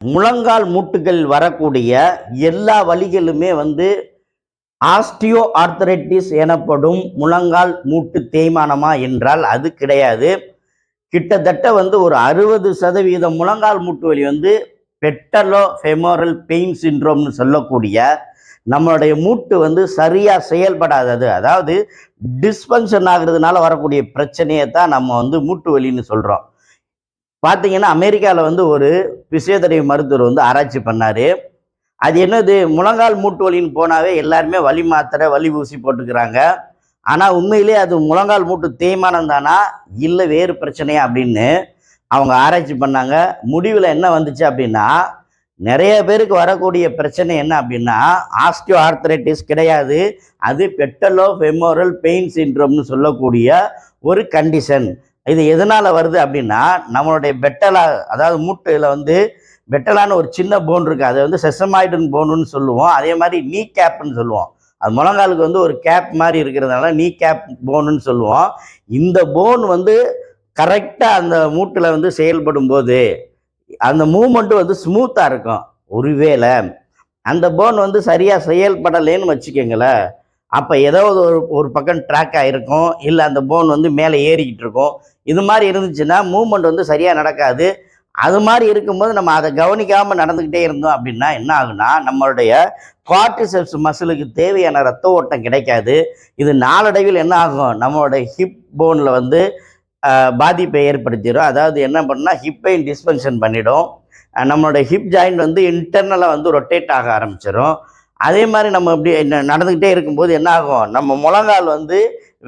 முழங்கால் மூட்டுகள் வரக்கூடிய எல்லா வழிகளுமே வந்து ஆஸ்டியோ ஆர்த்தரைட்டிஸ் எனப்படும் முழங்கால் மூட்டு தேய்மானமா என்றால் அது கிடையாது. கிட்டத்தட்ட வந்து ஒரு அறுபது சதவீதம் முழங்கால் மூட்டு வலி வந்து பெட்டலோ ஃபெமோரல் பெயின் சிண்ட்ரோம்னு சொல்லக்கூடிய நம்மளுடைய மூட்டு வந்து சரியாக செயல்படாதது. அதாவது டிஸ்பங்ஷன் ஆகுறதுனால வரக்கூடிய பிரச்சனையை தான் நம்ம வந்து மூட்டு வலின்னு சொல்கிறோம் பார்த்தீங்கன்னா அமெரிக்காவில் வந்து ஒரு பிசியோதெரபி மருத்துவர் வந்து ஆராய்ச்சி பண்ணார். அது என்னது? முழங்கால் மூட்டு வலின்னு போனாவே எல்லாருமே வலி மாத்திரை வலி ஊசி போட்டுக்கிறாங்க. ஆனால் உண்மையிலே அது முழங்கால் மூட்டு தேய்மானம் தானா? இல்லை வேறு பிரச்சனையா? அப்படின்னு அவங்க ஆராய்ச்சி பண்ணாங்க. முடிவில் என்ன வந்துச்சு அப்படின்னா நிறைய பேருக்கு வரக்கூடிய பிரச்சனை என்ன அப்படின்னா ஆஸ்டியோ ஆர்த்தரைட்டிஸ் கிடையாது. அது பெட்டலோ ஃபெமோரல் பெயின் சின்ட்ரோம்னு சொல்லக்கூடிய ஒரு கண்டிஷன். இது எதனால் வருது அப்படின்னா நம்மளுடைய பெட்டலா அதாவது மூட்டையில் வந்து பெட்டலான ஒரு சின்ன போன் இருக்குது அதை வந்து செசமாய்டன் போனுன்னு சொல்லுவோம். அதே மாதிரி நீ கேப்னு சொல்லுவோம். அது முழங்காலுக்கு வந்து ஒரு கேப் மாதிரி இருக்கிறதுனால நீ கேப் போனுன்னு சொல்லுவோம். இந்த போன் வந்து கரெக்டாக அந்த மூட்டில் வந்து செயல்படும் போது அந்த மூமெண்ட்டு வந்து ஸ்மூத்தாக இருக்கும். ஒருவேளை அந்த போன் வந்து சரியாக செயல்படலைன்னு வச்சுக்கோங்களேன். அப்போ ஏதாவது ஒரு ஒரு பக்கம் ட்ராக் ஆகிருக்கும் இல்லை அந்த போன் வந்து மேலே ஏறிக்கிட்டு இருக்கும். இது மாதிரி இருந்துச்சுன்னா மூமெண்ட் வந்து சரியாக நடக்காது. அது மாதிரி இருக்கும்போது நம்ம அதை கவனிக்காமல் நடந்துக்கிட்டே இருந்தோம் அப்படின்னா என்ன ஆகுனா நம்மளுடைய குவாட்ரிசெப்ஸ் மசிலுக்கு தேவையான ரத்த ஓட்டம் கிடைக்காது. இது நாளடைவில் என்ன ஆகும்? நம்மளுடைய ஹிப் போனில் வந்து பாதிப்பை ஏற்படுத்திடும். அதாவது என்ன பண்ணால் ஹிப்பையும் டிஸ்பென்ஷன் பண்ணிடும். நம்மளுடைய ஹிப் ஜாயிண்ட் வந்து இன்டர்னலாக வந்து ரொட்டேட் ஆக ஆரம்பிச்சிடும் அதே மாதிரி நம்ம இப்படி நடந்துக்கிட்டே இருக்கும்போது என்ன ஆகும்? நம்ம முழங்கால் வந்து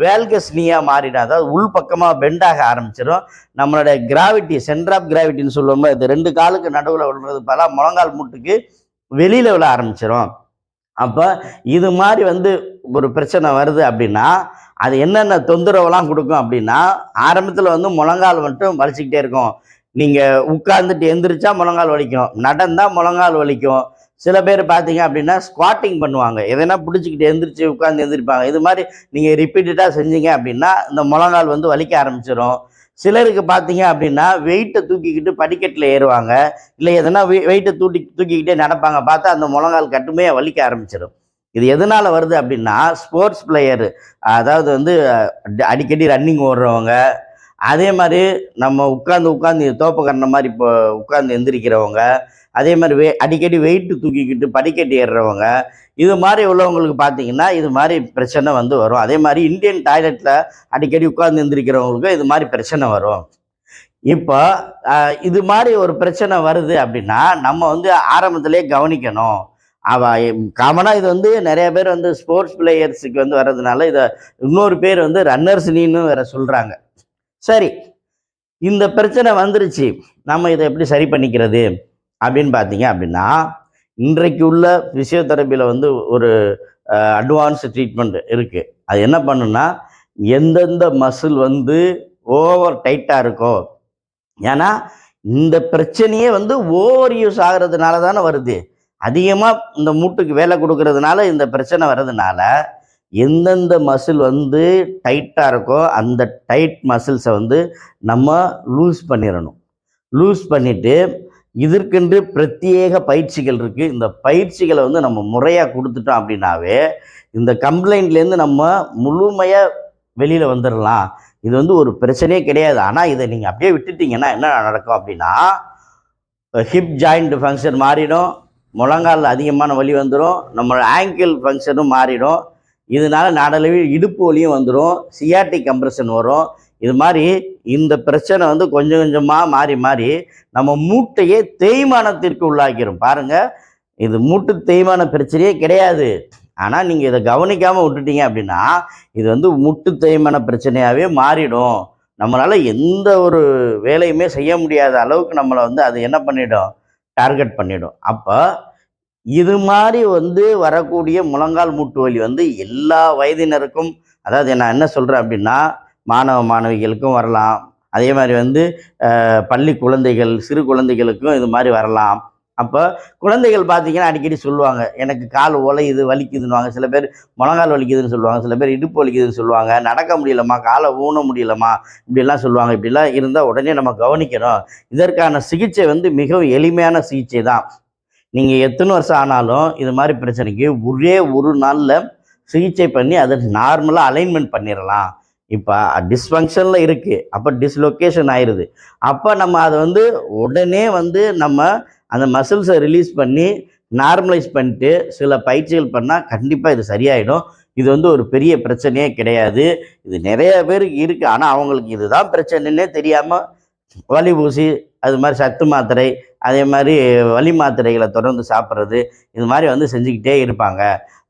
வேல்கஸ்னியாக மாறிடும். அதாவது உள் பக்கமாக பெண்டாக ஆரம்பிச்சிடும். நம்மளுடைய கிராவிட்டி சென்டர் ஆஃப் கிராவிட்டின்னு சொல்லுவோம்ல இது ரெண்டு காலுக்கு நடுவில் விழுறது பல முழங்கால் மூட்டுக்கு வெளியில் விழ ஆரம்பிச்சிடும் அப்போ இது மாதிரி வந்து ஒரு பிரச்சனை வருது அப்படின்னா அது என்னென்ன தொந்தரவுலாம் கொடுக்கும் அப்படின்னா ஆரம்பத்தில் வந்து முழங்கால் மட்டும் வலிச்சிக்கிட்டே இருக்கும். நீங்கள் உட்கார்ந்துட்டு எந்திரிச்சா முழங்கால் வலிக்கும். நடந்தால் முழங்கால் வலிக்கும். சில பேர் பார்த்தீங்க அப்படின்னா ஸ்குவாட்டிங் பண்ணுவாங்க. எதனா பிடிச்சிக்கிட்டு எந்திரிச்சு உட்காந்து எந்திரிப்பாங்க. இது மாதிரி நீங்கள் ரிப்பீட்டடாக செஞ்சீங்க அப்படின்னா இந்த முழங்கால் வந்து வலிக்க ஆரம்பிச்சிடும் சிலருக்கு பார்த்தீங்க அப்படின்னா வெயிட்டை தூக்கிக்கிட்டு படிக்கட்டில் ஏறுவாங்க. இல்லை எதனா வெயிட்டை தூக்கி தூக்கிக்கிட்டே நடப்பாங்க. பார்த்தா அந்த முழங்கால் கட்டுமே வலிக்க ஆரம்பிச்சிடும் இது எதனால் வருது அப்படின்னா ஸ்போர்ட்ஸ் பிளேயரு அதாவது வந்து அடிக்கடி ரன்னிங் ஓடுறவங்க அதே மாதிரி நம்ம உட்காந்து உட்காந்து தோப்பக்கரண மாதிரி இப்போ உட்காந்து எந்திரிக்கிறவங்க அதே மாதிரி வே அடிக்கடி வெயிட்டு தூக்கிக்கிட்டு படிக்கட்டு ஏறுறவங்க இது மாதிரி உள்ளவங்களுக்கு பார்த்தீங்கன்னா இது மாதிரி பிரச்சனை வந்து வரும். அதே மாதிரி இந்தியன் டாய்லெட்டில் அடிக்கடி உட்கார்ந்து எந்திரிக்கிறவங்களுக்கு இது மாதிரி பிரச்சனை வரும். இப்போ இது மாதிரி ஒரு பிரச்சனை வருது அப்படின்னா நம்ம வந்து ஆரம்பத்திலே கவனிக்கணும். அவ காமனாக இது வந்து நிறைய பேர் வந்து ஸ்போர்ட்ஸ் பிளேயர்ஸுக்கு வந்து வர்றதுனால இதை இன்னொரு பேர் வந்து ரன்னர்ஸ் நீன்னு வேற சொல்கிறாங்க சரி இந்த பிரச்சனை வந்துருச்சு. நம்ம இதை எப்படி சரி பண்ணிக்கிறது? அப்படின்னு பார்த்தீங்க அப்படின்னா இன்றைக்கு உள்ள ஃபிசியோதெரப்பியில் வந்து ஒரு அட்வான்ஸ் ட்ரீட்மெண்ட் இருக்குது அது என்ன பண்ணுன்னா எந்தெந்த மசில் வந்து ஓவர் டைட்டாக இருக்கோ ஏன்னா இந்த பிரச்சனையே வந்து ஓவர் யூஸ் ஆகிறதுனால தானே வருது. அதிகமாக இந்த மூட்டுக்கு வேலை கொடுக்கறதுனால இந்த பிரச்சனை வர்றதுனால எந்தெந்த மசில் வந்து டைட்டாக இருக்கோ அந்த டைட் மசில்ஸை வந்து நம்ம லூஸ் பண்ணிடணும் லூஸ் பண்ணிவிட்டு இதற்கென்று பிரத்யேக பயிற்சிகள் இருக்குது இந்த பயிற்சிகளை வந்து நம்ம முறையாக கொடுத்துட்டோம் அப்படின்னாவே இந்த கம்ப்ளைண்ட்லேருந்து நம்ம முழுமையாக வெளியில் வந்துடலாம் இது வந்து ஒரு பிரச்சனையே கிடையாது. ஆனால் இதை நீங்கள் அப்படியே விட்டுட்டீங்கன்னா என்ன நடக்கும் அப்படின்னா ஹிப் ஜாயிண்ட் ஃபங்க்ஷன் மாறிடும். முழங்கால் அதிகமான வலி வந்துடும் நம்ம ஆங்கிள் ஃபங்க்ஷனும் மாறிடும். இதனால நாடளவில் இடுப்பு வலியும் வந்துடும் சியாட்டிக் கம்ப்ரெஷன் வரும். இது மாதிரி இந்த பிரச்சனை வந்து கொஞ்சம் கொஞ்சமாக மாறி மாறி நம்ம மூட்டையே தேய்மானத்திற்கு உள்ளாக்கிரும் பாருங்க இது மூட்டு தேய்மான பிரச்சனையே கிடையாது. ஆனால் நீங்கள் இதை கவனிக்காமல் விட்டுட்டீங்க அப்படின்னா இது வந்து முட்டு தேய்மான பிரச்சனையாகவே மாறிடும். நம்மளால் எந்த ஒரு வேலையுமே செய்ய முடியாத அளவுக்கு நம்மளை வந்து அது என்ன பண்ணிடும்? டார்கெட் பண்ணிடும். அப்போ இது மாதிரி வந்து வரக்கூடிய முழங்கால் மூட்டு வலி வந்து எல்லா வயதினருக்கும் அதாவது நான் என்ன சொல்கிறேன் அப்படின்னா மாணவ மாணவிகளுக்கும் வரலாம். அதே மாதிரி வந்து பள்ளி குழந்தைகள் சிறு குழந்தைகளுக்கும் இது மாதிரி வரலாம். அப்போ குழந்தைகள் பார்த்தீங்கன்னா அடிக்கடி சொல்லுவாங்க எனக்கு கால் உலையுது வலிக்குதுன்னுவாங்க. சில பேர் முழங்கால் வலிக்குதுன்னு சொல்லுவாங்க சில பேர் இடுப்பு வலிக்குதுன்னு சொல்லுவாங்க நடக்க முடியலம்மா காலை ஊன முடியலம்மா இப்படிலாம் சொல்லுவாங்க. இப்படிலாம் இருந்தால் உடனே நம்ம கவனிக்கணும். இதற்கான சிகிச்சை வந்து மிகவும் எளிமையான சிகிச்சை தான். நீங்கள் எத்தனை வருஷம் ஆனாலும் இது மாதிரி பிரச்சனைக்கு ஒரே ஒரு நாளில் சிகிச்சை பண்ணி அதை நார்மலாக அலைன்மெண்ட் பண்ணிடலாம் இப்போ டிஸ்ஃபங்க்ஷனில் இருக்குது அப்போ டிஸ்லொக்கேஷன் ஆயிடுது அப்போ நம்ம அதை வந்து உடனே வந்து நம்ம அந்த மசில்ஸை ரிலீஸ் பண்ணி நார்மலைஸ் பண்ணிட்டு சில பயிற்சிகள் பண்ணால் கண்டிப்பாக இது சரியாயிடும். இது வந்து ஒரு பெரிய பிரச்சனையே கிடையாது. இது நிறைய பேருக்கு இருக்குது ஆனால் அவங்களுக்கு இதுதான் பிரச்சனைன்னே தெரியாமல் வலி ஊசி அது மாதிரி சத்து மாத்திரை அதே மாதிரி வலி மாத்திரைகளை தொடர்ந்து சாப்பிட்றது இது மாதிரி வந்து செஞ்சுக்கிட்டே இருப்பாங்க.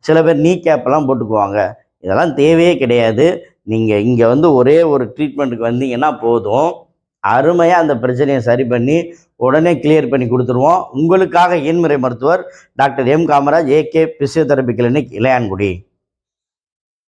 சில பேர் நீ கேப்பெல்லாம் போட்டுக்குவாங்க. இதெல்லாம் தேவையே கிடையாது. நீங்கள் இங்கே வந்து ஒரே ஒரு ட்ரீட்மெண்ட்டுக்கு வந்தீங்கன்னா போதும். அருமையாக அந்த பிரச்சனையை சரி பண்ணி உடனே கிளியர் பண்ணி கொடுத்துருவோம். உங்களுக்காக இயன்முறை மருத்துவர் doctor M Kamaraj AK physiotherapy clinic Ilayangudi.